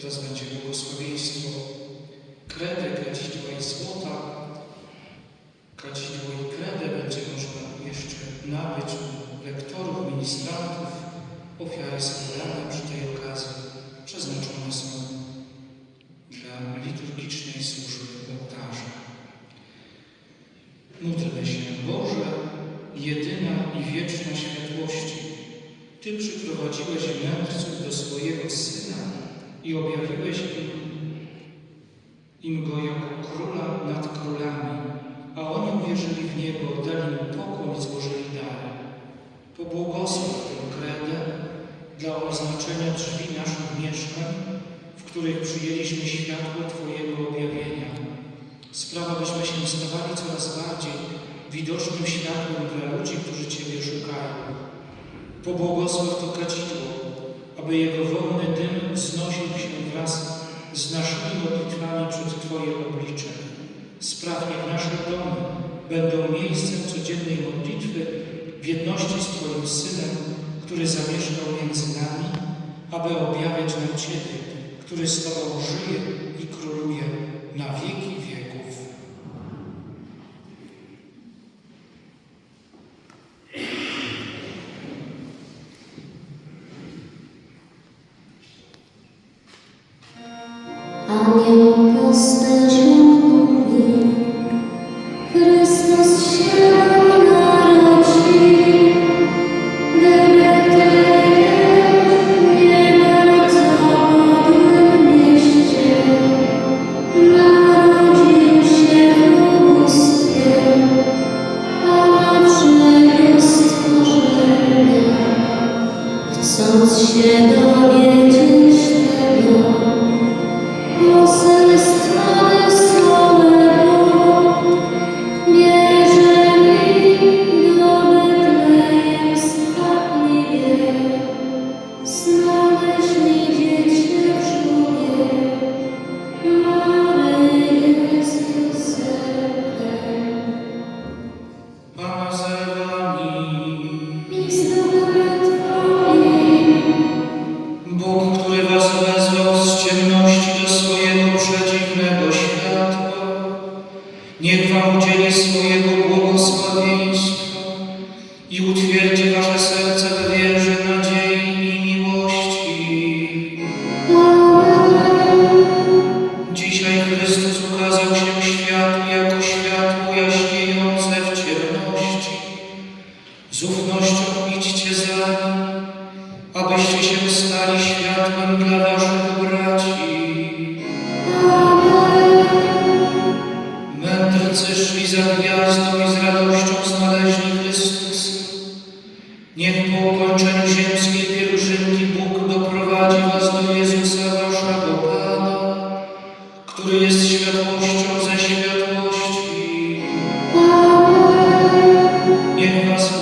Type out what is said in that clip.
Teraz będzie błogosławieństwo kredy, kadzidła i złota. Kadzidło i kredę będzie można jeszcze nabyć u lektorów, ministrantów. Ofiary składane przy tej okazji przeznaczone są dla liturgicznej służby ołtarza. Módlmy się, Boże, jedyna i wieczna światłości. Ty przyprowadziłeś i objawiłeś im, im Go jako Króla nad królami, a oni uwierzyli w Niego, dali Mu pokój i złożyli dary. Pobłogosław tę kredę dla oznaczenia drzwi naszych mieszkań, w których przyjęliśmy światło Twojego objawienia. Sprawa, byśmy się stawali coraz bardziej widocznym światłem dla ludzi, którzy Ciebie szukają. Pobłogosław to kadzidło, aby jego wolny dym wznosił się wraz z naszymi modlitwami przed Twoje oblicze. Spraw, niech nasze domy będą miejscem codziennej modlitwy w jedności z Twoim Synem, który zamieszkał między nami, aby objawiać nam Ciebie, który z Tobą żyje i króluje na wieki мне i utwierdzi wasze serce w wierze, nadziei i miłości. Dzisiaj Chrystus ukazał się światu jako światło jaśniejące w ciemności. Z ufnością idźcie za nim, abyście się stali światłem dla waszych braci. Mędrcy szli za gwiazdą i z radością znaleźli po ukończeniu ziemskiej pielgrzymki Bóg doprowadzi was do Jezusa, waszego Pana, który jest światłością ze światłości. Niech was